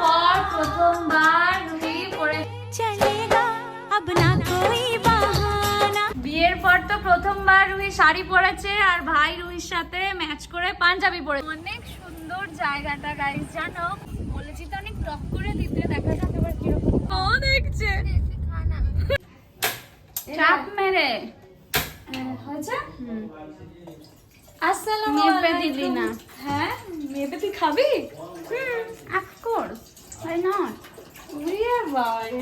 পর প্রথমবার রুহি পরে বিয়ের পর তো প্রথমবার রুহি শাড়ি পরেছে আর ভাই রুহির সাথে ম্যাচ করে পাঞ্জাবি পরে অনেক সুন্দর জায়গাটা গাইস জানো? বলেছি তো অনেক টপ করে দিতে দেখা যাক এবার কীরকম ও দেখছে। চাপ মেরে। হ্যাঁ, হয়েছে? আসসালামু আলাইকুম। মেপে দিলি না। হ্যাঁ মেপে তুই খাবি? Hmm of course Why not? উড়িয়ে বাবারে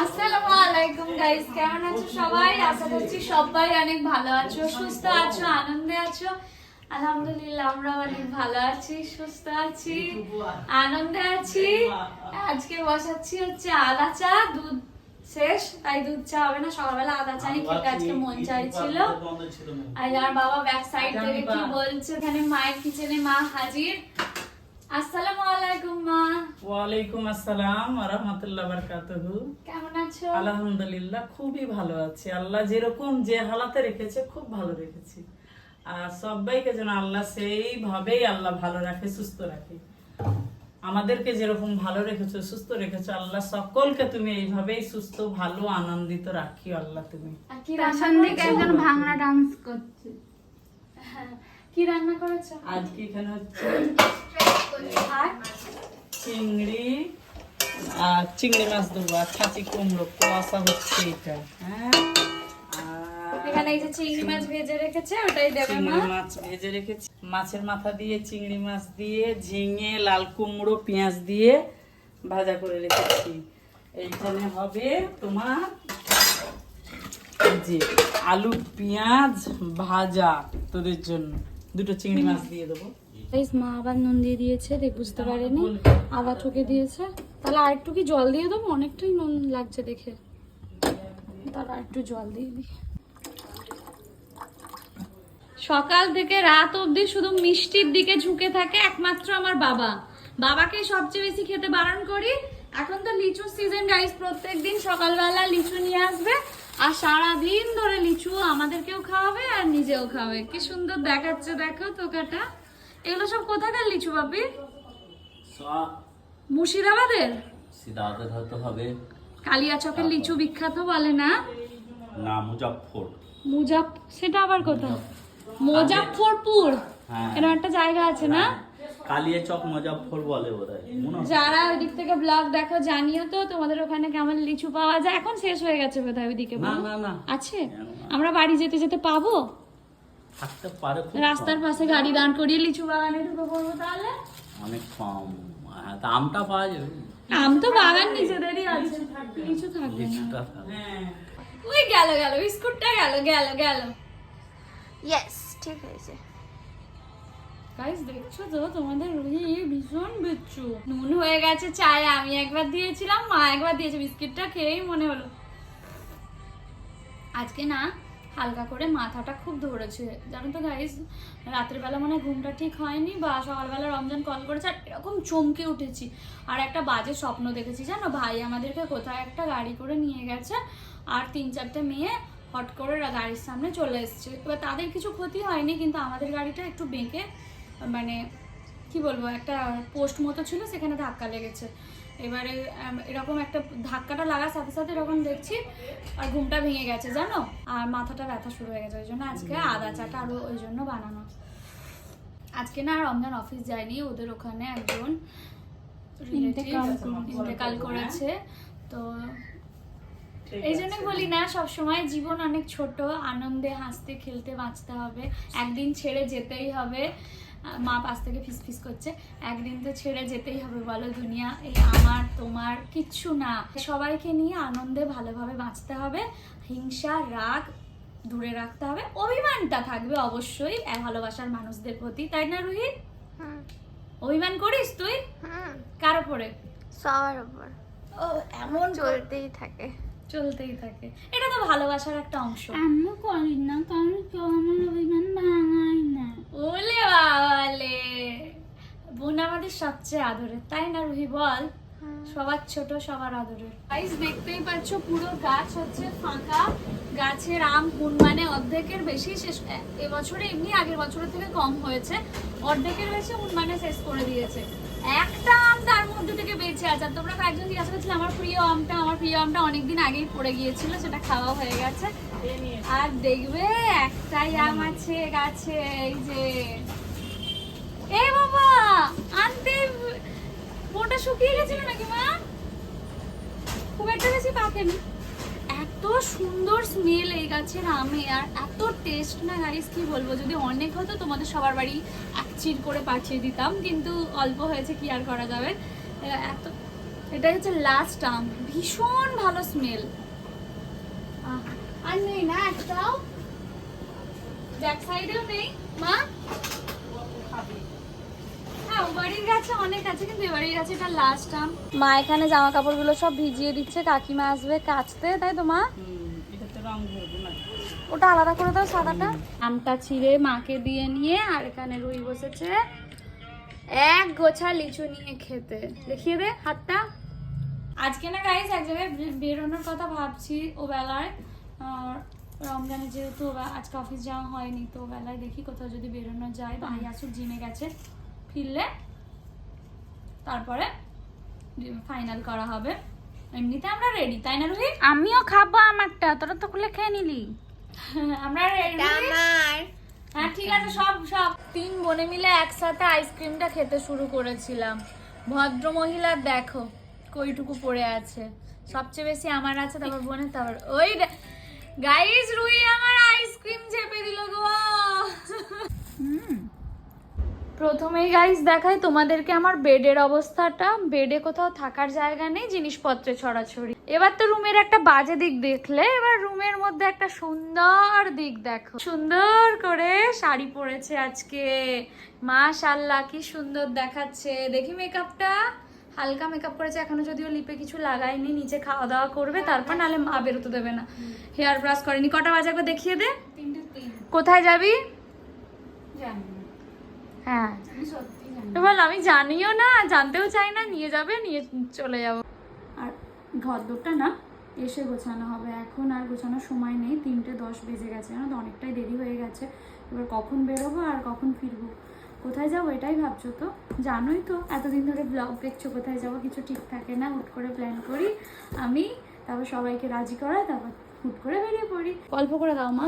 আসসালামু গাইস কেমন আছো সবাই? আশা করছি সবাই অনেক ভালো আছো, সুস্থ আছো, আনন্দে আছো। আলহামদুলিল্লাহ আমরা অনেক ভালো আছি, সুস্থ আছি, আনন্দে আছি। আজকে বসাচ্ছি হচ্ছে আদা চা, দুধ শেষ, তাই দুধ চা হবে না, সকালবেলা আদা চা খেতে আজকে মন চাইছিল। আর বাবা ব্যাক সাইড থেকে কি বলছে, এখানে মায়ের কিচেনে মা হাজির। আসসালামু আলাইকুম মা। ওয়ালাইকুম আসসালাম রহমতুল্লাহ বারকাতুহু। কেমন আছো? আলহামদুলিল্লাহ খুবই ভালো আছি। আল্লাহ যেরকম যে হালাতে রেখেছে খুব ভালো রেখেছি। আর সবাইকে যেন আল্লাহ সেইভাবেই আল্লাহ ভালো রাখে সুস্থ রাখে। আমাদেরকে যেরকম ভালো রেখেছো সুস্থ রেখেছো আল্লাহ সকলকে তুমি এইভাবেই সুস্থ ভালো আনন্দিত রাখিও আল্লাহ তুমি? একজন ভাঙড়া ডান্স করছে। হ্যাঁ, কি রান্না করেছ? আজকে এখানে হচ্ছে চিংড়ি আর চিংড়ি মাছ দেবো আর ছাঁচি কুমড়ো কুয়াশা হচ্ছে এটা হ্যাঁ? আর এখানে এই যে চিংড়ি মাছ ভেজে রেখেছে ওটাই দেবে মা। মাছ ভেজে রেখেছি। মাছের মাথা দিয়ে চিংড়ি মাছ দিয়ে ঝিঙে লাল কুমড়ো পেঁয়াজ দিয়ে ভাজা করে রেখেছি। এইখানে হবে তোমার যে আলু পেঁয়াজ ভাজা তোদের জন্য। দুটো চিংড়ি মাছ দিয়ে দেবো। গাইস মা আবার নুন দিয়ে দিয়েছে দেখ বুঝতে পারেনি। আবার ঠকে দিয়েছে। তাহলে আর একটু কি জল দিয়ে দেবো? অনেকটাই নুন লাগছে দেখে। তাহলে আর একটু জল দিয়ে দিই। সকাল থেকে রাত অবধি শুধু মিষ্টির দিকে ঝুঁকে থাকে একমাত্র আমার বাবা। বাবাকে সবচেয়ে বেশি খেতে বারণ করি। এখন তো লিচু সিজন গাইস প্রত্যেকদিন সকালবেলা লিচু নিয়ে আসবে। আর সারাদিন ধরে লিচু আমাদেরকেও খাওয়াবে আর নিজেও খাওয়াবে কি সুন্দর দেখাচ্ছে দেখো তোকাটা এগুলো সব কোথাকার লিচু বাপি মুর্শিদাবাদের? হয়তো হবে। কালিয়াচকের লিচু বিখ্যাত বলে না? না মুজফর মুজাফ সেটা আবার কোথায়? মুজাফরপুর হ্যাঁ। এরকম একটা জায়গা আছে না? কালিয়া চক মুজফর বলে বোধহয়। যারা ওই দিক থেকে ব্লগ দেখো জানিও তো তোমাদের ওখানে কেমন লিচু পাওয়া যায়। এখন শেষ হয়ে গেছে বোধহয় ওইদিকে না। না না। আছে? আমরা বাড়ি যেতে যেতে পাবো? থাকতে পারে রাস্তার পাশে গাড়ি দাঁড় করিয়ে লিচু বাগানে ঢুকে পড়ব তাহলে? অনেক কম। হ্যাঁ তা আমটা পাওয়া যাবে। আম তো বাগান নিজেদেরই আছে। লিচু থাকবে না? লিচুটা থাকবে। হ্যাঁ। ওই গেল গেল বিস্কুটটা গেল গেল গেল। ইয়েস ঠিক হয়েছে। গাইস দেখছ তো? তোমাদের রুহি ভীষণ বিচ্ছু। নুন হয়ে গেছে, চায়ে আমি একবার দিয়েছিলাম, মা একবার দিয়েছে, বিস্কিটটা খেয়েই মনে হলো। আজকে না, হালকা করে মাথাটা খুব ধরেছে। জানো তো গাইস রাত্রেবেলা মনে ঘুমটা ঠিক হয়নি বা সকালবেলা রমজান কল করেছে, আর এরকম চমকে উঠেছি। আর একটা বাজে স্বপ্ন দেখেছি, জানো? ভাই আমাদেরকে কোথায় একটা গাড়ি করে নিয়ে গেছে, আর তিন চারটে মেয়ে হট করে গাড়ির সামনে চলে এসছে। এবার তাদের কিছু ক্ষতি হয়নি, কিন্তু আমাদের গাড়িটা একটু বেঁকে মানে কি বলব একটা পোস্ট মতো ছিল সেখানে ধাক্কা লেগেছে। এবারে এরকম একটা ধাক্কাটা লাগার সাথে সাথে এরকম দেখছি আর ঘুমটা ভেঙে গেছে জানো? আর মাথাটা ব্যথা শুরু হয়ে গেছে ওই জন্য আজকে আদা চাটা আরও ওই জন্য বানানো। আজকে না রমজান অফিস যায়নি ওদের ওখানে একজন ইন্তেকাল করেছে। তো এই জন্য বলি না সব সময় জীবন অনেক ছোট আনন্দে হাসতে খেলতে বাঁচতে হবে। একদিন ছেড়ে যেতেই হবে। মা পাশ থেকে ফিস ফিস করছে। একদিন তো ছেড়ে যেতেই হবে বলো দুনিয়া এই আমার তোমার কিচ্ছু না। সবাইকে নিয়ে আনন্দে ভালোভাবে বাঁচতে হবে হিংসা রাগ দূরে রাখতে হবে অভিমানটা থাকবে অবশ্যই ভালোবাসার মানুষদের প্রতি তাই না রুহি হুম। অভিমান করিস তুই? কার উপরে? সবার উপর। ও এমন চলতেই থাকে। চলতেই থাকে। এটা তো ভালোবাসার একটা অংশ। আমিও করি না কারণ কেউ আমার অভিমান ভাঙাই না ওলে বাবালে বোন আমাদের সবচেয়ে আদরের তাই না রুহি বল? সবার ছোট সবার আদরের গাইস দেখতেই পাচ্ছ পুরো গাছ হচ্ছে ফাঁকা। গাছের আম কোন মানে অর্ধেকের বেশি শেষ এবছরে এমনি আগের বছরের থেকে কম হয়েছে। অর্ধেকের বেশি উন্মানে শেষ করে দিয়েছে। একটা আম তার মধ্যে থেকে বেঁচে আছে। আর তোমরা কয়েকজন জিজ্ঞাসা করছিলে আমার প্রিয় আমটা আমার প্রিয় আমটা অনেকদিন আগেই পড়ে গিয়েছিল সেটা খাওয়া হয়ে গেছে। আর দেখবে একটাই আম আছে গাছে এই যে। এই বাবা, আনতে মোটা শুকিয়ে গেছিল নাকি মা? খুব একটা বেশি পাকেনি। এত সুন্দর স্মেল এই গাছের আমে, আর এত টেস্ট না গাইস, কি বলব? যদি অনেক হতো, তোমাদের সবার বাড়ি এক চির করে পাঠিয়ে দিতাম, কিন্তু অল্প হয়েছে, কি আর করা যাবে? এত এটা হচ্ছে লাস্ট আম, ভীষণ ভালো স্মেল আর নেই না একটাও? ব্যাক সাইডেও নেই? মা? ও বাড়ির গাছে অনেক আছে কিন্তু এ বাড়ির গাছে এটা লাস্ট আম। মা এখানে জামা কাপড়গুলো সব ভিজিয়ে দিচ্ছে কাকিমা আসবে কাচতে তাই তো মা? ওটা আলাদা করে দাও সাদাটা। আমটা ছিঁড়ে মাকে দিয়ে নিয়ে আর এখানে রুই বসেছে। এক গোছা লিচু নিয়ে খেতে। দেখিয়ে দে হাতটা। আজকে না গাইস এক জায়গায় বেরোনোর কথা ভাবছি ও বেলায় রমজানে যেহেতু আজকে অফিস যাওয়া হয়নি তো বেলায় দেখি কোথাও যদি বেরোনো যায়। ভাই আসুক জিমে গেছে। ফিরলে তারপরে ফাইনাল করা হবে। এমনিতে আমরা রেডি তাই না রুহি? আমিও খাব আমারটা তোরা তো খুলে খেয়ে নিলি। আমরা রেডি হ্যাঁ ঠিক আছে সব সব। তিন বোনে মিলে একসাথে আইসক্রিমটা খেতে শুরু করেছিলাম। ভদ্র মহিলার দেখো কইটুকু পড়ে আছে। সবচেয়ে বেশি আমার আছে তারপর বোনের তারপর ওই গাইস রুই আমার আইসক্রিম চেপে দিল গো। প্রথমেই গাইস দেখাই তোমাদেরকে আমার বেডের অবস্থাটা। বেডে কোথাও থাকার জায়গা নেই জিনিসপত্রে ছড়াছড়ি। এবার তো রুমের একটা বাজে দিক দেখলে এবার রুমের মধ্যে একটা সুন্দর দিক দেখো। সুন্দর করে শাড়ি পরেছে আজকে। মাশাল্লাহ কি সুন্দর দেখাচ্ছে। দেখি মেকআপটা হালকা মেকআপ করেছে এখনও যদিও লিপে কিছু লাগায়নি নিচে খাওয়া দাওয়া করবে তারপর নাহলে মা বেরোতে দেবে না। হেয়ার ব্রাশ করেনি। কটা বাজে দেখিয়ে দে। কোথায় যাবি? হ্যাঁ। বল আমি জানিও না জানতেও চাই না নিয়ে যাবে নিয়ে চলে যাব। আর ঘর ঘরদোরটা না এসে গোছানো হবে। এখন আর গোছানোর সময় নেই তিনটে দশ বেজে গেছে জানো তো অনেকটাই দেরি হয়ে গেছে। এবার কখন বেরোবো আর কখন ফিরবো? কোথায় যাব এটাই ভাবছ তো? জানোই তো এতদিন ধরে ব্লগ দেখছ কোথায় যাব? কিছু ঠিক থাকে না হুট করে প্ল্যান করি আমি তারপর সবাইকে রাজি করাই তারপর হুট করে বেরিয়ে পড়ি। গল্প করে দাও মা।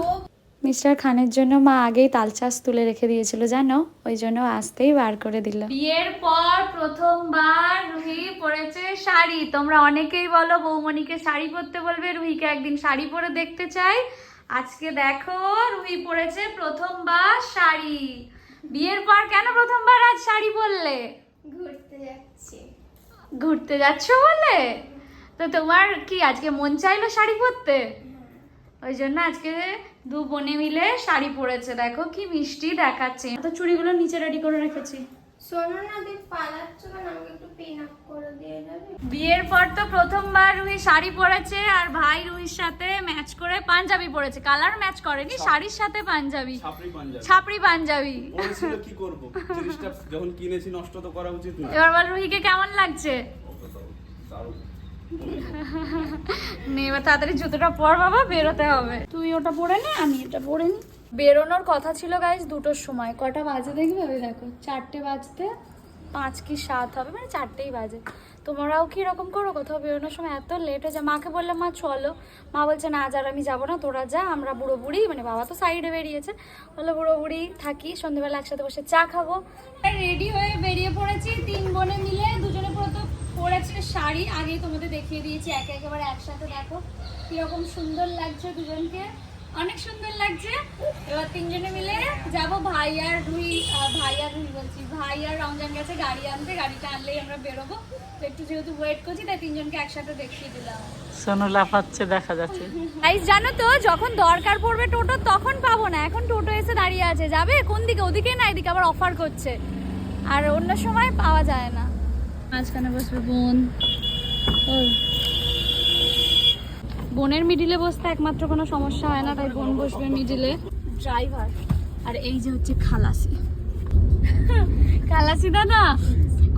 মিস্টার খানের জন্য মা আগেই তাল চাষ তুলে রেখে দিয়েছিল জানো? ওই জন্য আসতেই বার করে দিল। বিয়ের পর প্রথমবার রুহি পরেছে শাড়ি। তোমরা অনেকেই বলো বৌমণিকে শাড়ি পরতে বলবে রুহিকে একদিন শাড়ি পরে দেখতে চাই। আজকে দেখো রুহি পরেছে প্রথমবার শাড়ি। বিয়ের পর কেন প্রথমবার আজ শাড়ি পরলে? ঘুরতে যাচ্ছি। ঘুরতে যাচ্ছ বলে? তো তোমার কি আজকে মন চাইলো শাড়ি পরতে? ওই জন্য আজকে দু বোনে মিলে শাড়ি পরেছে দেখো কি মিষ্টি দেখাচ্ছে। তো চুড়িগুলো নিচে রেডি করে রেখেছি। বিয়ের পর তো প্রথমবার রুহি শাড়ি পরেছে আর ভাই রুহির সাথে ম্যাচ করে পাঞ্জাবি পরেছে। কালার ম্যাচ করেনি শাড়ির সাথে পাঞ্জাবি। ছাপড়ি পাঞ্জাবি। ছাপড়ি কি করব? জিনিসটা যখন কিনেছি নষ্ট তো করা উচিত এবার বল রুহিকে কেমন লাগছে। নে এবার তাড়াতাড়ি জুতোটা পর বাবা বেরোতে হবে। তুই ওটা পরে নে আমি এটা পরে নি। বেরোনোর কথা ছিল গাইজ দুটোর সময়। কটা বাজে দেখবে? ওই দেখো চারটে বাজতে পাঁচ কি সাত হবে? মানে চারটেই বাজে। তোমরাও কি এরকম করো? কোথাও বেরোনোর সময় এত লেট হয়ে যায়। মাকে বললাম মা চলো। মা বলছে না যার আমি যাব না তোরা যা আমরা বুড়ো বুড়ি। মানে বাবা তো সাইডে বেরিয়েছে। বলল বুড়ো বুড়ি থাকি সন্ধ্যেবেলা একসাথে বসে চা খাব। রেডি হয়ে বেরিয়ে পড়েছি তিন বোনে মিলে দুজনে পুরো পরেছে শাড়ি আগেই তোমাদের দেখিয়ে দিয়েছি একে একেবারে একসাথে দেখো। কীরকম সুন্দর লাগছে দুজনকে। অনেক সুন্দর লাগছে। এবার তিনজনে মিলে যাব ভাই আর রুই ভাই আর রুই বলছি। ভাই আর রমজান গেছে গাড়ি আনতে। গাড়িটা আনলেই আমরা বেরোবো। তো একটু যেহেতু ওয়েট করছি তাই তিনজনকে একসাথে দেখিয়ে দিলাম। সোনু লাফাচ্ছে দেখা যাচ্ছে। গাইস জানো তো যখন দরকার পড়বে টোটো তখন পাবো না। এখন টোটো এসে দাঁড়িয়ে আছে। যাবে? কোন দিকে? ওদিকে না এদিকে আবার অফার করছে। আর অন্য সময় পাওয়া যায় না। মাঝখানে বসবে বোন। ও। বোনের মিডিলে বসতে একমাত্র কোনো সমস্যা হয় না তাই বোন বসবে মিডিলে ড্রাইভার আর এই যে হচ্ছে খালাসি। খালাসি দাদা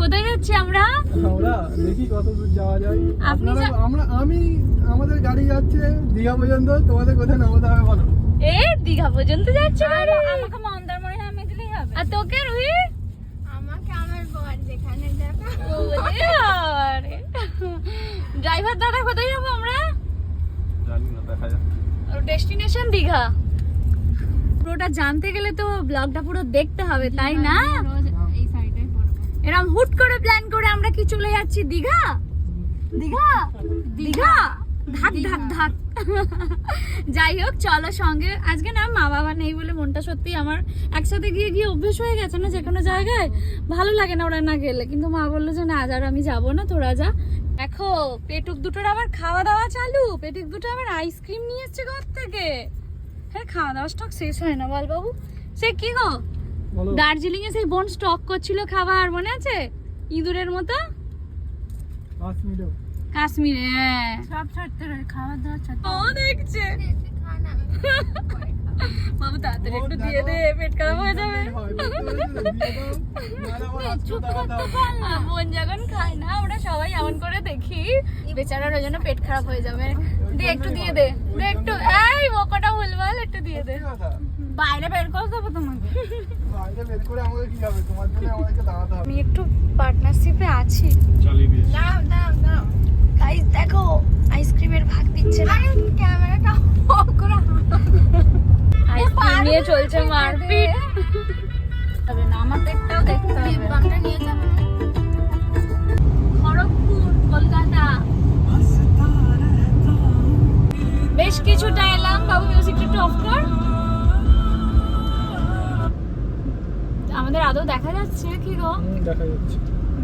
কোথায় যাচ্ছি আমরা? আমরা দেখি কত দূর যাওয়া যায়। আপনি আমরা আমি আমাদের গাড়ি যাচ্ছে দীঘা পর্যন্ত তোমাদের কোথায় নামাতে হবে বলো। এ দীঘা পর্যন্ত যাচ্ছে আমাকে মন্দারমণি নামে দিলেই হবে। আর তোকে রুহি আমাকে আমার বর যেখানে যাবে ওরে আর, ড্রাইভার দাদা কোথায় যাব আমরা? জানি না দেখা যাক। ডেস্টিনেশন দীঘা। পুরোটা জানতে গেলে তো ব্লগটা পুরো দেখতে হবে তাই না? এরকম হুট করে প্ল্যান করে আমরা কি চলে যাচ্ছি দীঘা? দীঘা? দীঘা? ধাক ধাক ধাক। যাই হোক চলো সঙ্গে। আজকে না মা বাবা নেই বলে মনটা সত্যি আমার একসাথে গিয়ে গিয়ে অভ্যেস হয়ে গেছে না যে কোনো জায়গায়। ভালো লাগে না ওরা না গেলে। কিন্তু মা বলল যে না আজ আর আমি যাব না তোরা যা। দেখো পেটুক দুটোর আবার খাওয়া দাওয়া চালু। পেটুক দুটো আবার আইসক্রিম নিয়ে এসছে ঘর থেকে। হ্যাঁ খাওয়া দাওয়া স্টক শেষ হয় না বল বাবু সে কি গো? বলো। দার্জিলিং এ সেই বোন স্টক করছিল খাবার মনে আছে? ইঁদুরের মতো? কাশ্মীরে হ্যাঁ। সব ছাড়তে রয়ে খাওয়া দাওয়া ছাড়তে ও দেখছে। বাবু তাড়াতাড়ি একটু দিয়ে দে পেট খারাপ হয়ে যাবে। বোন যখন খায় না আমরা সবাই এমন করে দেখি বেচারার ওই জন্য পেট খারাপ হয়ে যাবে। দে একটু দিয়ে দে। দে একটু এই বোকাটা ভুলভাল একটু দিয়ে দে। বাইরে বের করে দেবো তোমাকে। বাইরে বের করে আমাদের কি হবে তোমার জন্য আমাদেরকে দাঁড়াতে হবে আমি একটু পার্টনারশিপে আছি। চালিয়ে দিয়েছি গাইস দেখো আইসক্রিমের ভাগ দিচ্ছে না। ক্যামেরাটা অফ করে আইসক্রিম নিয়ে চলছে মারপিট। তবে না আমার পেটটাও দেখতে হবে। নিয়ে যাবে। খড়গপুর কলকাতা। বেশ কিছুটা এলাম। বাবু মিউজিকটা একটু অফ কর। আমাদের আদৌ দেখা যাচ্ছে কি গো? দেখা যাচ্ছে।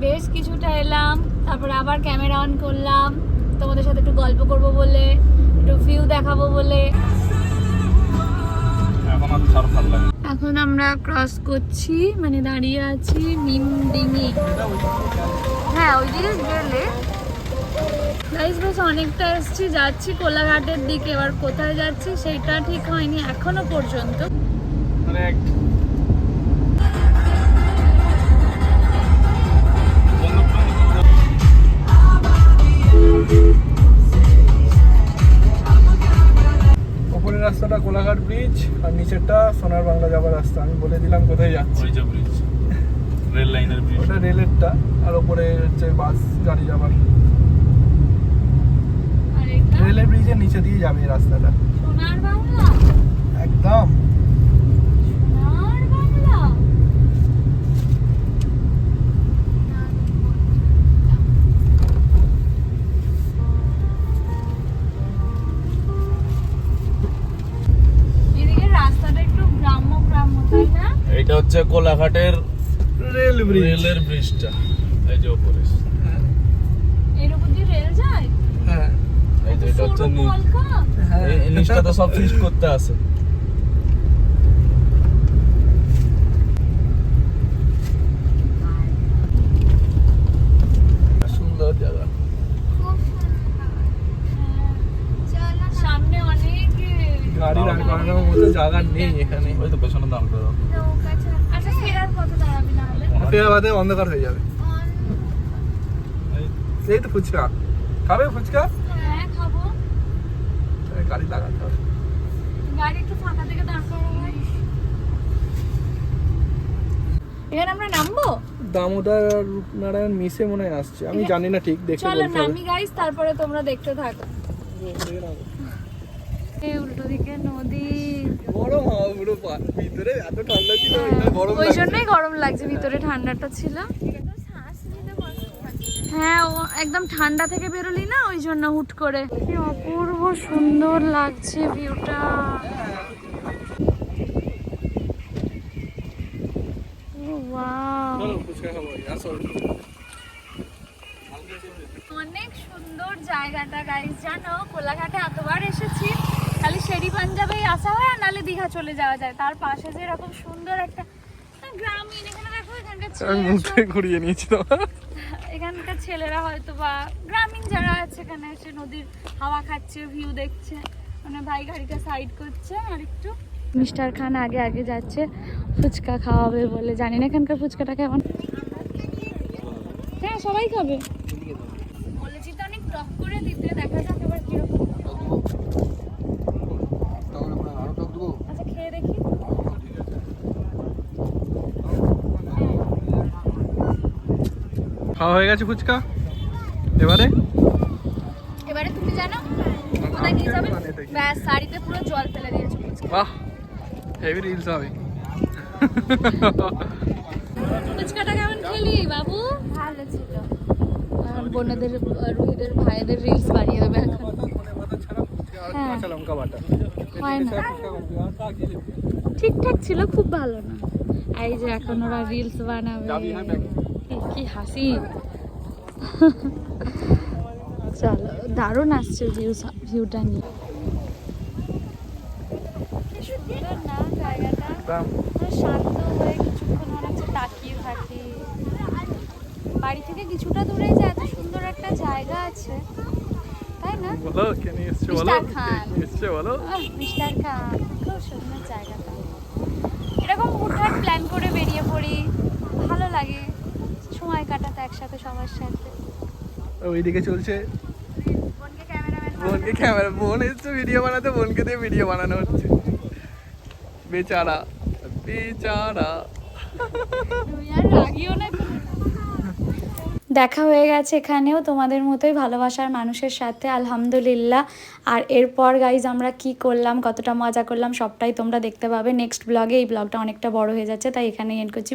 বেশ কিছুটা এলাম। তারপরে আবার ক্যামেরা অন করলাম। তোমাদের সাথে একটু গল্প করব বলে একটু ভিউ দেখাবো বলে। এখন আমরা ক্রস করছি মানে দাঁড়িয়ে আছি মিম ডিঙি। হ্যাঁ ওই দিকে গেলে। গাইস বেশ অনেকটা এসছি যাচ্ছি কোলাঘাটের দিকে। এবার কোথায় যাচ্ছি সেটা ঠিক হয়নি এখনও পর্যন্ত। ওপরের রাস্তাটা কোলাঘাট ব্রিজ আর নিচেরটা সোনার বাংলা যাবার রাস্তা। আমি বলে দিলাম কোথায় যাচ্ছি। ব্রিজ। রেল লাইনের ব্রিজ। ওটা রেলেরটা আর ওপরে হচ্ছে বাস গাড়ি যাবার রেলের ব্রিজের নিচে দিয়ে যাবে রাস্তাটা। সোনার বাংলা? একদম। না এইটা হচ্ছে কোলাঘাটের রেল ব্রিজ। রেলের ব্রিজটা। এই যে উপরে এর উপর দিয়ে রেল যায়? হ্যাঁ। এই যে এটা হচ্ছে হ্যাঁ। নিচটা তো সব ফিস্ট করতে আসে সুন্দর জায়গা সামনে অনেক গাড়ি দাঁড় করানোর মতো জায়গা নেই এখানে। ওই তো পেছনে দাম করে দাও। আচ্ছা ফেরার কত দাঁড়াবি না হলে। ফের বাদে অন্ধকার হয়ে যাবে। এই তো ফুচকা। খাবে ফুচকা? হ্যাঁ খাব। গাড়ি লাগাতে হবে। গাড়ি একটু ফাঁকা থেকে দাঁড় করাবো এখানে আমরা নামবো? দামোদর আর রূপনারায়ণ মিশে মনে হয় আসছে। আমি জানি না ঠিক দেখে চলো বলতে হবে। নামি গাইস তারপরে তোমরা দেখতে থাকো। উল্টো দিকে নদী। গরম হাওয়া পুরো ভিতরে এত ঠান্ডা ছিল এটা গরম ওই জন্যই গরম লাগছে ভিতরে ঠান্ডাটা ছিল। হ্যাঁ ও একদম ঠান্ডা থেকে বেরোলি না ওই জন্য হুট করে। কি অপূর্ব সুন্দর লাগছে ভিউটা। অনেক সুন্দর জায়গাটা গাইস জানো? কোলাঘাটে এতবার এসেছি। খালি শেরি পাঞ্জাবেই আসা হয় আর নাহলে দীঘা চলে যাওয়া যায়। তার পাশে যে এরকম সুন্দর একটা গ্রামীণ এখানে দেখো এখানকার মুখে ঘুরিয়ে নিয়েছি তোমার এখানকার ছেলেরা হয়তো বা গ্রামীণ যারা আছে এখানে এসে নদীর হাওয়া খাচ্ছে ভিউ দেখছে মানে ভাই গাড়িটা সাইড করছে আর একটু মিস্টার খান আগে আগে যাচ্ছে ফুচকা খাওয়াবে বলে। জানি না এখানকার ফুচকাটা কেমন। হ্যাঁ সবাই খাবে। বলেছি তো অনেক টক করে দিতে দেখা যাক এবার কীরকম আচ্ছা খেয়ে দেখি খাওয়া হয়ে গেছে ফুচকা? এবারে? এবারে তুমি জানো কোথায় নিয়ে যাবে? ব্যাস শাড়িতে পুরো জল ফেলে দিয়েছ বাহ হেভি রিলস হবে। ফুচকাটা কেমন খেলি বাবু? ভালো ছিল। আর বোনেদের রুহিদের ভাইদের রিলস বানিয়ে দেবে এখন। হ্যাঁ। কাঁচা লঙ্কা বাটা হয় না। ঠিকঠাক ছিল খুব ভালো না। এই যে এখন ওরা রিলস বানাবে। কি- কি হাসি? চলো দারুণ আসছে ভিউ ভিউটা নিয়ে। না জায়গাটা? শান্ত হয়ে কিছুক্ষণ মনে হচ্ছে তাকিয়ে থাকি। বাড়ি থেকে কিছুটা দূরে যে এত সুন্দর একটা জায়গা আছে তাই না? বলো কে নিয়ে এসছো বলো? খান। কে নিয়ে বলো? মিস্টার খান খুব সুন্দর জায়গাটা। এরকম হুটহাট প্ল্যান করে বেরিয়ে পড়ি ভালো লাগে সময় একসাথে সবার সাথে ওইদিকে চলছে। বোনকে ক্যামেরা বোন এসছে ভিডিও বানাতে বোনকে দিয়ে ভিডিও বানানো হচ্ছে। বেচারা বেচারা। দেখা হয়ে গেছে এখানেও তোমাদের মতোই ভালোবাসার মানুষের সাথে আলহামদুলিল্লাহ। আর এরপর গাইজ আমরা কি করলাম কতটা মজা করলাম সবটাই তোমরা দেখতে পাবে। নেক্সট ব্লগে এই ব্লগটা অনেকটা বড় হয়ে যাচ্ছে তাই এখানেই এন্ড করছি.